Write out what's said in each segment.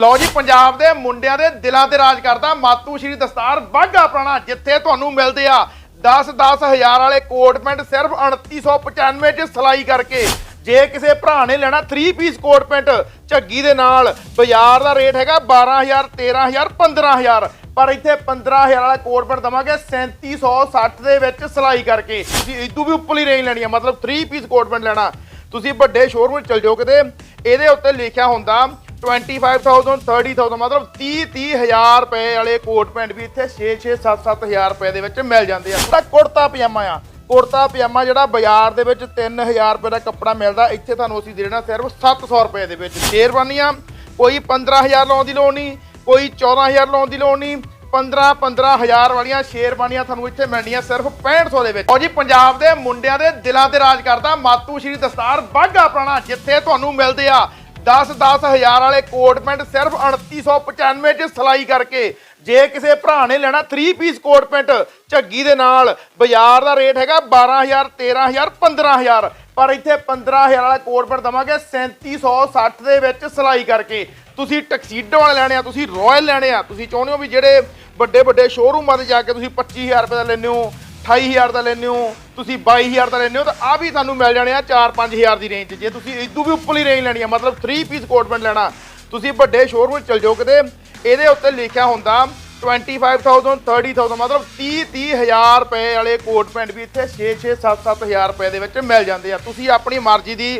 ਲਓ ਜੀ, ਪੰਜਾਬ ਦੇ ਮੁੰਡਿਆਂ ਦੇ ਦਿਲਾਂ ਤੇ ਰਾਜ ਕਰਦਾ ਮਾਤੂ ਸ਼੍ਰੀ ਦਸਤਾਰ ਬਾਗਾ ਪੁਰਾਣਾ, ਜਿੱਥੇ ਤੁਹਾਨੂੰ ਮਿਲਦੇ ਆ। 10 10 ਹਜ਼ਾਰ ਵਾਲੇ ਕੋਟ ਪੈਂਟ ਸਿਰਫ 2995 ਚ ਸਿਲਾਈ ਕਰਕੇ। ਜੇ ਕਿਸੇ ਭਰਾ ਨੇ ਲੈਣਾ 3 ਪੀਸ ਕੋਟ ਪੈਂਟ, ਝੱਗੀ ਦੇ ਨਾਲ, ਬਾਜ਼ਾਰ ਦਾ ਰੇਟ ਹੈਗਾ 12000 13000 15000 ਪਰ ਇੱਥੇ 15000 ਵਾਲਾ ਕੋਟ ਪੈਂਟ ਦਵਾਂਗੇ 3760 ਦੇ ਵਿੱਚ ਸਿਲਾਈ ਕਰਕੇ। ਤੁਸੀਂ ਇਦੋਂ ਵੀ ਉੱਪਰਲੀ ਰੇਂਜ ਲੈਣੀ ਆ, ਮਤਲਬ 3 ਪੀਸ ਕੋਟ ਪੈਂਟ ਲੈਣਾ। ਤੁਸੀਂ ਵੱਡੇ ਸ਼ੋਰੂਮ 'ਚ ਚਲ ਜਾਓ ਕਿਤੇ, ਇਹਦੇ ਉੱਤੇ ਲਿਖਿਆ ਹੁੰਦਾ 25000 30000 ਮਤਲਬ 30 30000 ਰੁਪਏ ਵਾਲੇ ਕੋਟ ਪੈਂਟ ਵੀ ਇੱਥੇ 6 6 7 7000 ਰੁਪਏ ਦੇ ਵਿੱਚ ਮਿਲ ਜਾਂਦੇ ਆ। ਤਾਂ ਕੁੜਤਾ ਪਜਾਮਾ ਆ। ਕੁੜਤਾ ਪਜਾਮਾ ਜਿਹੜਾ ਬਾਜ਼ਾਰ ਦੇ ਵਿੱਚ 3000 ਰੁਪਏ ਦਾ ਕੱਪੜਾ ਮਿਲਦਾ, ਇੱਥੇ ਤੁਹਾਨੂੰ ਅਸੀਂ ਦੇਣਾ ਸਿਰਫ 700 ਰੁਪਏ ਦੇ ਵਿੱਚ। ਸ਼ੇਰਵਾਨੀਆਂ, ਕੋਈ 15000 ਲਾਉਣ ਦੀ ਲੋੜ ਨਹੀਂ, ਕੋਈ 14000 ਲਾਉਣ ਦੀ ਲੋੜ ਨਹੀਂ 15 15000 ਵਾਲੀਆਂ ਸ਼ੇਰਵਾਨੀਆਂ ਤੁਹਾਨੂੰ ਇੱਥੇ ਮਿਲਣੀਆਂ ਸਿਰਫ 6500 ਦੇ ਵਿੱਚ। ਉਹ ਜੀ, ਪੰਜਾਬ ਦੇ ਮੁੰਡਿਆਂ ਦੇ ਦਿਲਾਂ ਤੇ ਰਾਜ ਕਰਦਾ ਮਾਤੂ ਸ਼੍ਰੀ ਦਸਤਾਰ ਬਾਗਾ ਪੁਰਾਣਾ, ਜਿੱਥੇ ਤੁਹਾਨੂੰ ਮਿਲਦੇ ਆ। 10 10 ਹਜ਼ਾਰ ਵਾਲੇ ਕੋਟ ਪੈਂਟ ਸਿਰਫ 2995 ਚ ਸਿਲਾਈ ਕਰਕੇ। ਜੇ ਕਿਸੇ ਭਰਾ ਨੇ ਲੈਣਾ 3 ਪੀਸ ਕੋਟ ਪੈਂਟ, ਝੱਗੀ ਦੇ ਨਾਲ, ਬਾਜ਼ਾਰ ਦਾ ਰੇਟ ਹੈਗਾ 12000 13000 15000 ਪਰ ਇੱਥੇ 15000 ਵਾਲਾ ਕੋਟ ਪੈਂਟ ਦਵਾਂਗੇ 3760 ਦੇ ਵਿੱਚ ਸਿਲਾਈ ਕਰਕੇ। ਤੁਸੀਂ ਟਕਸੀਡੋ ਵਾਲੇ ਲੈਣੇ ਆ, ਤੁਸੀਂ ਰਾਇਲ ਲੈਣੇ ਆ, ਤੁਸੀਂ ਚਾਹੁੰਦੇ ਹੋ ਵੀ ਜਿਹੜੇ ਵੱਡੇ ਵੱਡੇ ਸ਼ੋਰੂਮਾਂ ਤੇ ਜਾ ਕੇ ਤੁਸੀਂ 25000 ਰੁਪਏ ਦਾ ਲੈਂਦੇ ਹੋ 28000 ਦਾ ਲੈਂਦੇ ਹੋ, ਤੁਸੀਂ 22000 ਦਾ ਲੈਂਦੇ ਹੋ, ਤਾਂ ਆ ਵੀ ਤੁਹਾਨੂੰ ਮਿਲ ਜਾਣੇ ਆ 4-5000 ਦੀ ਰੇਂਜ 'ਚ। ਜੇ ਤੁਸੀਂ ਇਦੋਂ ਵੀ ਉੱਪਰਲੀ ਰੇਂਜ ਲੈਣੀ ਆ, ਮਤਲਬ 3 ਪੀਸ ਕੋਟ ਪੈਂਟ ਲੈਣਾ, ਤੁਸੀਂ ਵੱਡੇ ਸ਼ੋਰੂਮ 'ਚ ਚਲ ਜਾਓ ਕਿਤੇ, ਇਹਦੇ ਉੱਤੇ ਲਿਖਿਆ ਹੁੰਦਾ 25000 30000 ਮਤਲਬ 30 30000 ਰੁਪਏ ਵਾਲੇ ਕੋਟ ਪੈਂਟ ਵੀ ਇੱਥੇ 6 6 7 7000 ਰੁਪਏ ਦੇ ਵਿੱਚ ਮਿਲ ਜਾਂਦੇ ਆ। ਤੁਸੀਂ ਆਪਣੀ ਮਰਜ਼ੀ ਦੀ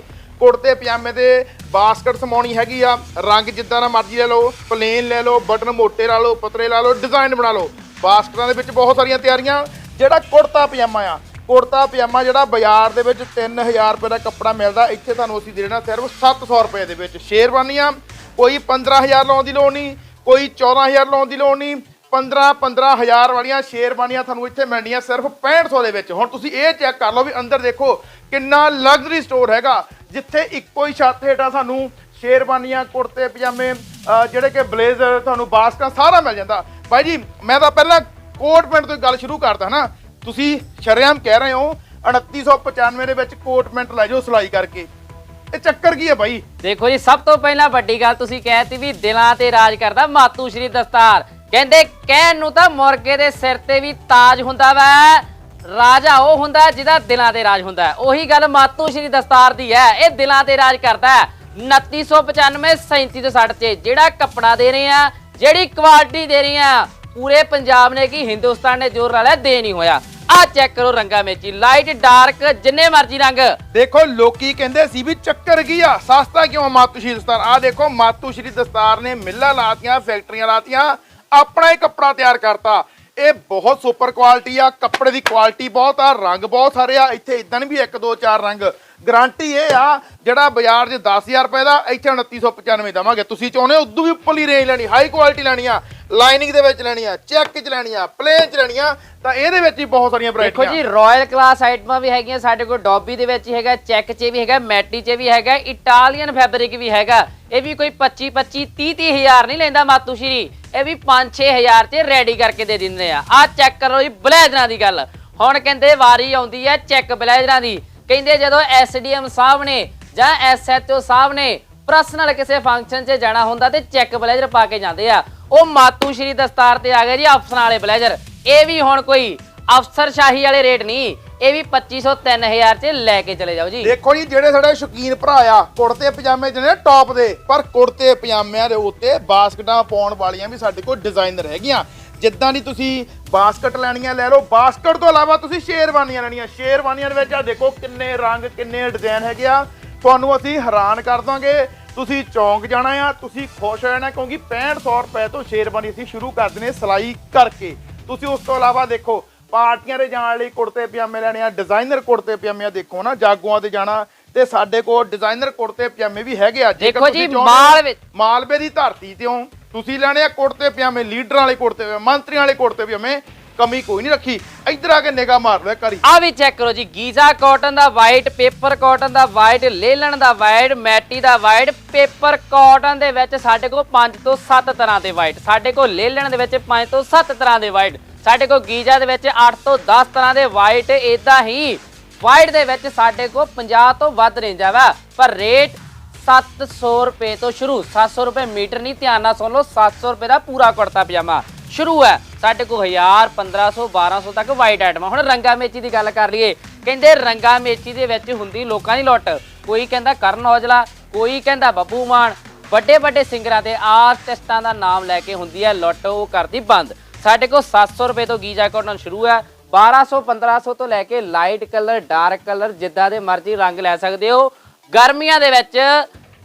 ਕੁੜਤੇ, ਪਜਾਮੇ ਦੇ ਬਾਸਕਟ ਸਮਾਉਣੀ ਹੈਗੀ ਆ, ਰੰਗ ਜਿੱਦਾਂ ਦਾ ਮਰਜ਼ੀ ਲੈ ਲਓ ਪਲੇਨ ਲੈ ਲਓ ਬਟਨ ਮੋਟੇ ਲਾ ਲਓ ਪਤਲੇ ਲਾ ਲਓ ਡਿਜ਼ਾਈਨ ਬਣਾ ਲਓ। ਬਾਸਕਟਾਂ ਦੇ ਵਿੱਚ ਬਹੁਤ ਸਾਰੀਆਂ ਤਿਆਰੀਆਂ ਜਿਹੜਾ ਕੁੜਤਾ ਪਜਾਮਾ ਆ, ਕੁੜਤਾ ਪਜਾਮਾ ਜਿਹੜਾ ਬਾਜ਼ਾਰ ਦੇ ਵਿੱਚ 3000 ਰੁਪਏ ਦਾ ਕੱਪੜਾ ਮਿਲਦਾ, ਇੱਥੇ ਤੁਹਾਨੂੰ ਅਸੀਂ ਦੇਣਾ ਸਿਰਫ 700 ਰੁਪਏ ਦੇ ਵਿੱਚ। ਸ਼ੇਰਵਾਨੀਆਂ, ਕੋਈ 15000 ਲਾਉਣ ਦੀ ਲੋੜ ਨਹੀਂ, ਕੋਈ 14000 ਲਾਉਣ ਦੀ ਲੋੜ ਨਹੀਂ 15 15000 ਵਾਲੀਆਂ ਸ਼ੇਰਵਾਨੀਆਂ ਤੁਹਾਨੂੰ ਇੱਥੇ ਮਿਲਣੀਆਂ ਸਿਰਫ 6500 ਦੇ ਵਿੱਚ। ਹੁਣ ਤੁਸੀਂ ਇਹ ਚੈੱਕ ਕਰ ਲਓ ਵੀ ਅੰਦਰ ਦੇਖੋ ਕਿੰਨਾ ਲਗਜ਼ਰੀ ਸਟੋਰ ਹੈਗਾ, ਜਿੱਥੇ ਇੱਕੋ ਹੀ ਛੱਤ ਹੇਠਾਂ ਸਾਨੂੰ ਸ਼ੇਰਵਾਨੀਆਂ, ਕੁੜਤੇ, ਪਜਾਮੇ ਜਿਹੜੇ ਕਿ ਬਲੇਜ਼ਰ, ਤੁਹਾਨੂੰ ਬਾਸਕਾਂ ਸਾਰਾ ਮਿਲ ਜਾਂਦਾ। ਭਾਈ ਜੀ, ਮੈਂ ਤਾਂ ਪਹਿਲਾਂ ਕੋਟ ਪੈਂਟ ਤੋਂ ਗੱਲ ਸ਼ੁਰੂ ਕਰਦਾ ਨਾ ਤੁਸੀਂ ਸ਼ਰੇਆਮ ਕਹਿ ਰਹੇ ਹੋ 2995 ਦੇ ਵਿੱਚ ਕੋਟ ਪੈਂਟ ਲੈ ਜਾਓ ਸਿਲਾਈ ਕਰਕੇ। ਇਹ ਚੱਕਰ ਕੀ ਹੈ ਬਾਈ? ਦੇਖੋ ਜੀ, ਸਭ ਤੋਂ ਪਹਿਲਾਂ ਵੱਡੀ ਗੱਲ ਤੁਸੀਂ ਕਹਿਤੀ ਵੀ ਦਿਲਾਂ ਤੇ ਰਾਜ ਕਰਦਾ ਮਾਤੂ ਸ਼੍ਰੀ ਦਸਤਾਰ। ਕਹਿੰਦੇ ਕਹਿਣ ਨੂੰ ਤਾਂ ਮੁਰਗੇ ਦੇ ਸਿਰ ਤੇ ਵੀ ਤਾਜ ਹੁੰਦਾ ਵਾ। ਰਾਜਾ ਉਹ ਹੁੰਦਾ ਜਿਹਦਾ ਦਿਲਾਂ ਤੇ ਰਾਜ ਹੁੰਦਾ। ਉਹੀ ਗੱਲ ਮਾਤੂ ਸ਼੍ਰੀ ਦਸਤਾਰ ਦੀ ਹੈ। ਇਹ ਦਿਲਾਂ ਤੇ ਰਾਜ ਕਰਦਾ ਹੈ। 2995 3760 ਚ ਜਿਹੜਾ ਕੱਪੜਾ ਦੇ ਰਹੇ ਆ, ਜਿਹੜੀ ਕੁਆਲਿਟੀ ਦੇ ਰਹੇ ਆ ਪੂਰੇ ਪੰਜਾਬ ਨੇ ਕੀ ਹਿੰਦੁਸਤਾਨ ਨੇ ਜ਼ੋਰ ਲਾ ਲਿਆ ਦੇ ਨਹੀਂ ਹੋਇਆ। ਆ ਚੈੱਕ ਕਰੋ ਰੰਗਾ ਮੇਚੀ ਲਾਈਟ ਡਾਰਕ ਜਿੰਨੇ ਮਰਜ਼ੀ ਰੰਗ। ਦੇਖੋ, ਲੋਕੀ ਕਹਿੰਦੇ ਸੀ ਵੀ ਚੱਕਰ ਕੀ ਆ? ਸਸਤਾ ਕਿਉਂ ਆ ਮਾਤੂ ਸ਼੍ਰੀ ਦਸਤਾਰ? ਆ ਦੇਖੋ ਮਾਤੂ ਸ਼੍ਰੀ ਦਸਤਾਰ ਨੇ ਮਿੱਲਾਂ ਲਾਤੀਆਂ, ਫੈਕਟਰੀਆਂ ਲਾਤੀਆਂ, ਆਪਣਾ ਹੀ ਕੱਪੜਾ ਤਿਆਰ ਕਰਤਾ। ਇਹ ਬਹੁਤ ਸੁਪਰ ਕੁਆਲਿਟੀ ਆ, ਕੱਪੜੇ ਦੀ ਕੁਆਲਿਟੀ ਬਹੁਤ ਆ, ਰੰਗ ਬਹੁਤ ਸਾਰੇ ਆ, ਇੱਥੇ ਇਦਾਂ ਵੀ ਇੱਕ, ਦੋ, ਚਾਰ ਰੰਗ। ਗਾਰੰਟੀ ਇਹ ਆ, ਜਿਹੜਾ ਬਾਜ਼ਾਰ 'ਚ 10000 ਰੁਪਏ ਦਾ, ਇੱਥੇ 2995 ਦਵਾਂਗੇ। ਤੁਸੀਂ ਚਾਹੁੰਦੇ ਹੋ ਉਦੋਂ ਵੀ ਉੱਪਰਲੀ ਰੇਂਜ ਲੈਣੀ ਹਾਈ ਕੁਆਲਿਟੀ ਲੈਣੀ ਆ। ਲਾਈਨਿੰਗ ਦੇ ਵਿੱਚ ਲੈਣੀ ਆ ਚੈੱਕ 'ਚ ਲੈਣੀ ਆ ਪਲੇਨ 'ਚ ਲੈਣੀ ਆ ਤਾਂ ਇਹਦੇ ਵਿੱਚ ਹੀ ਬਹੁਤ ਸਾਰੀਆਂ ਦੇਖੋ ਵੈਰਾਈਟੀਆਂ ਜੀ ਰਾਇਲ ਕਲਾਸ ਆਈਟਮਾਂ ਵੀ ਹੈਗੀਆਂ ਸਾਡੇ ਕੋਲ ਡੌਬੀ ਦੇ ਵਿੱਚ ਹੀ ਹੈਗਾ ਚੈੱਕ 'ਚ ਵੀ ਹੈਗਾ ਮੈਟੀ 'ਚ ਵੀ ਹੈਗਾ ਇਟਾਲੀਅਨ ਫੈਬਰਿਕ ਵੀ ਹੈਗਾ। ਇਹ ਵੀ ਕੋਈ 25 25 30 30 ਹਜ਼ਾਰ ਨਹੀਂ ਲੈਂਦਾ ਮਾਤੂ ਸ਼੍ਰੀ ਇਹ ਵੀ 5 6 ਹਜ਼ਾਰ 'ਚ ਰੈਡੀ ਕਰਕੇ ਦੇ ਦਿੰਦੇ ਆ। ਆ ਚੈੱਕ ਕਰੋ ਜੀ ਬਲੇਜ਼ਰਾਂ ਦੀ ਗੱਲ। ਹੁਣ ਕਹਿੰਦੇ ਵਾਰੀ ਆਉਂਦੀ ਹੈ ਚੈੱਕ ਬਲੇਜ਼ਰਾਂ ਦੀ। ਕਹਿੰਦੇ ਜਦੋਂ ਐਸਡੀਐਮ ਸਾਹਿਬ ਨੇ ਜਾਂ ਐਸਐਚਓ ਸਾਹਿਬ ਨੇ ਪਰਸਨਲ ਕਿਸੇ ਫੰਕਸ਼ਨ 'ਚ ਜਾਣਾ ਹੁੰਦਾ ਤੇ ਚੈੱਕ ਬਲੇਜ਼ਰ ਪਾ ਕੇ ਜਾਂਦੇ ਆ। ਉਹ ਮਾਤੂ ਸ਼੍ਰੀ ਦਸਤਾਰ ਤੇ ਆ ਗਏ ਜੀ ਅਫਸਰਾਂ ਵਾਲੇ ਬਲੇਜ਼ਰ। ਇਹ ਵੀ ਹੁਣ ਕੋਈ ਅਫਸਰਸ਼ਾਹੀ ਵਾਲੇ ਰੇਟ ਨਹੀਂ, ਇਹ ਵੀ 2500 3000 'ਚ ਲੈ ਕੇ ਚਲੇ ਜਾਓ ਜੀ। ਦੇਖੋ ਜੀ, ਜਿਹੜੇ ਸਾਡੇ ਸ਼ੌਕੀਨ ਭਰਾ ਆ, ਕੁੜਤੇ ਪਜਾਮੇ ਜਿਹੜੇ ਟੌਪ ਦੇ, ਪਰ ਕੁੜਤੇ ਪਜਾਮਿਆਂ ਦੇ ਉੱਤੇ ਬਾਸਕਟਾਂ ਪਾਉਣ ਵਾਲੀਆਂ ਵੀ ਸਾਡੇ ਕੋਲ ਡਿਜ਼ਾਈਨਰ ਹੈਗੀਆਂ ਜਿੱਦਾਂ ਦੀ ਤੁਸੀਂ ਬਾਸਕਟ ਲੈਣੀਆਂ ਲੈ ਲਓ, ਬਾਸਕਟ ਤੋਂ ਇਲਾਵਾ ਤੁਸੀਂ ਸ਼ੇਰਵਾਨੀਆਂ ਲੈਣੀਆਂ। ਸ਼ੇਰਵਾਨੀਆਂ ਦੇ ਵਿੱਚ ਆ ਦੇਖੋ ਕਿੰਨੇ ਰੰਗ, ਕਿੰਨੇ ਡਿਜ਼ਾਈਨ ਹੈਗੇ ਆ। ਤੁਹਾਨੂੰ ਅਸੀਂ ਹੈਰਾਨ ਕਰ ਦਾਂਗੇ ਤੁਸੀਂ ਚੌਂਕ ਜਾਣਾ ਆ ਤੁਸੀਂ ਖੁਸ਼ ਹੋ ਜਾਣਾ ਕਿਉਂਕਿ 6500 ਰੁਪਏ ਤੋਂ ਸ਼ੇਰਵਾਨੀ ਅਸੀਂ ਸ਼ੁਰੂ ਕਰ ਦਿੰਦੇ ਸਿਲਾਈ ਕਰਕੇ। ਤੁਸੀਂ ਉਸ ਤੋਂ ਇਲਾਵਾ ਦੇਖੋ ਪਾਰਟੀਆਂ ਦੇ ਜਾਣ ਲਈ ਕੁੜਤੇ ਪਜਾਮੇ ਲੈਣੇ ਆ ਡਿਜ਼ਾਈਨਰ ਕੁੜਤੇ ਪਜਾਮੇ ਆ ਦੇਖੋ ਨਾ ਜਾਗੂਆਂ ਤੇ ਜਾਣਾ। ਤੇ ਸਾਡੇ ਕੋਲ ਡਿਜ਼ਾਈਨਰ ਕੁੜਤੇ ਪਜਾਮੇ ਵੀ ਹੈਗੇ ਆ ਦੇਖੋ ਜੀ, ਚਾਹੁੰਦੇ ਹੋ- ਮਾਲ ਵਿੱਚ- ਮਾਲਵੇ ਦੀ ਧਰਤੀ ਤੇ ਹੋ ਤੁਸੀਂ ਲੈਣੇ ਆ ਕੁੜਤੇ ਪਜਾਮੇ ਲੀਡਰਾਂ ਵਾਲੇ ਕੁੜਤੇ ਪਜਾਮੇ ਮੰਤਰੀਆਂ ਵਾਲੇ ਕੁੜਤੇ ਪਜਾਮੇ ਕਮੀ ਕੋਈ ਨਹੀਂ ਰੱਖੀ। ਇੱਧਰ ਆ ਕੇ ਨਿਗਾਹ ਮਾਰ ਲੈ ਕਰੀ ਆ ਵੀ ਚੈੱਕ ਕਰੋ ਜੀ, ਗੀਜ਼ਾ ਕਾਟਨ ਦਾ ਵਾਈਟ ਪੇਪਰ ਕਾਟਨ ਦਾ ਵਾਈਟ ਲੇਲਣ ਦਾ ਵਾਈਟ ਮੈਟੀ ਦਾ ਵਾਈਟ ਪੇਪਰ ਕਾਟਨ ਦੇ ਵਿੱਚ ਸਾਡੇ ਕੋਲ 5 ਤੋਂ 7 ਤਰ੍ਹਾਂ ਦੇ ਵਾਈਟ ਸਾਡੇ ਕੋਲ ਲੇਲਣ ਦੇ ਵਿੱਚ 5 ਤੋਂ 7 ਤਰ੍ਹਾਂ ਦੇ ਵਾਈਟ ਸਾਡੇ ਕੋਲ ਗੀਜ਼ਾ ਦੇ ਵਿੱਚ 8 ਤੋਂ 10 ਤਰ੍ਹਾਂ ਦੇ ਵਾਈਟ ਇਦਾਂ ਹੀ ਵਾਈਟ ਦੇ ਵਿੱਚ ਸਾਡੇ ਕੋਲ 50 ਤੋਂ ਵੱਧ ਰੇਂਜ ਆ ਵਾ। ਪਰ ਰੇਟ 700 ਰੁਪਏ ਤੋਂ ਸ਼ੁਰੂ। 700 ਰੁਪਏ ਮੀਟਰ ਨਹੀਂ, ਧਿਆਨ ਨਾਲ ਸੁਣ ਲਓ 700 ਰੁਪਏ ਦਾ ਪੂਰਾ ਕੁੜਤਾ ਪਜਾਮਾ। ਸ਼ੁਰੂ ਹੈ। ਸਾਡੇ ਕੋਲ 1000 1500 1200 ਤੱਕ ਵਾਈਟ ਆਈਟਮਾਂ ਹੁਣ ਰੰਗਾ ਮੇਚੀ ਦੀ ਗੱਲ ਕਰ ਲਈਏ। ਕਹਿੰਦੇ ਰੰਗਾ ਮੇਚੀ ਦੇ ਵਿੱਚ ਹੁੰਦੀ ਲੋਕਾਂ ਦੀ ਲੁੱਟ। ਕੋਈ ਕਹਿੰਦਾ ਕਰਨ ਔਜਲਾ, ਕੋਈ ਕਹਿੰਦਾ ਬੱਬੂ ਮਾਨ। ਵੱਡੇ ਵੱਡੇ ਸਿੰਗਰਾਂ ਤੇ ਆਰਟਿਸਟਾਂ ਦਾ ਨਾਮ ਲੈ ਕੇ ਹੁੰਦੀ ਹੈ ਲੁੱਟ, ਉਹ ਕਰਦੀ ਬੰਦ। ਸਾਡੇ ਕੋਲ 700 ਰੁਪਏ ਤੋਂ ਗੀਜਾ ਕਾਟਨ ਸ਼ੁਰੂ ਹੈ। 1200 1500 ਤੋਂ ਲੈ ਕੇ ਲਾਈਟ ਕਲਰ ਡਾਰਕ ਕਲਰ ਜਿੱਦਾਂ ਦੇ ਮਰਜ਼ੀ ਰੰਗ ਲੈ ਸਕਦੇ ਹੋ। ਗਰਮੀਆਂ ਦੇ ਵਿੱਚ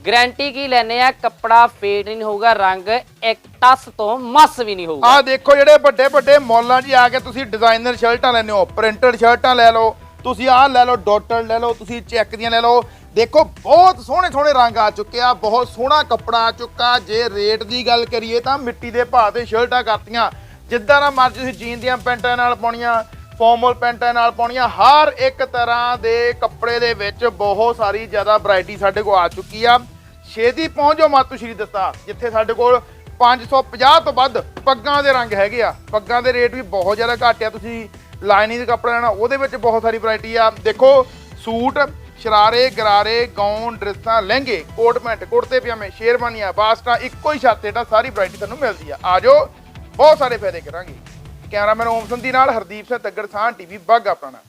ਗਾਰੰਟੀ ਕੀ ਲੈਨੇ ਆ? ਕੱਪੜਾ ਫੇਡ ਨਹੀਂ ਹੋਊਗਾ, ਰੰਗ ਇੱਕ ਟਸ ਤੋਂ ਮਸ ਵੀ ਨਹੀਂ ਹੋਊਗਾ। ਆਹ ਦੇਖੋ ਜਿਹੜੇ ਵੱਡੇ ਵੱਡੇ ਮਾਲਾਂ 'ਚ ਆ ਕੇ ਤੁਸੀਂ ਡਿਜ਼ਾਈਨਰ ਸ਼ਰਟਾਂ ਲੈਂਦੇ ਹੋ ਪ੍ਰਿੰਟਡ ਸ਼ਰਟਾਂ ਲੈ ਲਓ, ਤੁਸੀਂ ਆਹ ਲੈ ਲਓ ਡਾਟਡ ਲੈ ਲਓ, ਤੁਸੀਂ ਚੈੱਕ ਦੀਆਂ ਲੈ ਲਓ। ਦੇਖੋ, ਬਹੁਤ ਸੋਹਣੇ ਸੋਹਣੇ ਰੰਗ ਆ ਚੁੱਕੇ ਆ, ਬਹੁਤ ਸੋਹਣਾ ਕੱਪੜਾ ਆ ਚੁੱਕਾ, ਜੇ ਰੇਟ ਦੀ ਗੱਲ ਕਰੀਏ ਤਾਂ ਮਿੱਟੀ ਦੇ ਭਾਅ ਤੇ ਸ਼ਰਟਾਂ ਕਰਤੀਆਂ। ਜਿੱਦਾਂ ਦਾ ਮਰਜ਼ੀ ਤੁਸੀਂ ਜੀਨ ਦੀਆਂ ਪੈਂਟਾਂ ਨਾਲ ਪਾਉਣੀਆਂ ਫਾਰਮਲ ਪੈਂਟਾਂ ਨਾਲ ਪਾਉਣੀਆਂ, ਹਰ ਇੱਕ ਤਰ੍ਹਾਂ ਦੇ ਕੱਪੜੇ ਦੇ ਵਿੱਚ ਬਹੁਤ ਸਾਰੀ ਜ਼ਿਆਦਾ ਵੈਰਾਈਟੀ ਸਾਡੇ ਕੋਲ ਆ ਚੁੱਕੀ ਆ। ਛੇਤੀ ਪਹੁੰਚ ਜਾਓ ਮਾਤੂ ਸ਼੍ਰੀ ਦਸਤਾਰ, ਜਿੱਥੇ ਸਾਡੇ ਕੋਲ 550 ਤੋਂ ਵੱਧ ਪੱਗਾਂ ਦੇ ਰੰਗ ਹੈਗੇ ਆ। ਪੱਗਾਂ ਦੇ ਰੇਟ ਵੀ ਬਹੁਤ ਜ਼ਿਆਦਾ ਘੱਟ ਆ। ਤੁਸੀਂ ਲਾਈਨਿੰਗ ਦੇ ਕੱਪੜੇ ਲੈਣਾ, ਉਹਦੇ ਵਿੱਚ ਬਹੁਤ ਸਾਰੀ ਵੈਰਾਈਟੀ ਆ। ਦੇਖੋ, ਸੂਟ, ਸ਼ਰਾਰੇ, ਗਰਾਰੇ, ਗਾਊਨ, ਡਰੈਸਾਂ, ਲਹਿੰਗੇ, ਕੋਟ ਪੈਂਟ, ਕੁੜਤੇ, ਪਜਾਮੇ, ਸ਼ੇਰਵਾਨੀਆਂ, ਬਾਸਟਾ, ਇੱਕੋ ਹੀ ਛੱਤ ਹੇਠਾਂ ਸਾਰੀ ਵੈਰਾਈਟੀ ਤੁਹਾਨੂੰ ਮਿਲਦੀ ਆ। ਆ ਜਾਓ, ਬਹੁਤ ਸਾਰੇ ਫਾਇਦੇ ਕਰਾਂਗੇ। ਕੈਮਰਾਮੈਨ ਓਮ ਸੰਧੀ ਨਾਲ ਹਰਦੀਪ ਸਿੰਘ ਤੱਗੜ ਸਾਹ ਟੀਵੀ ਬਾਗਾ ਆਪਣਾ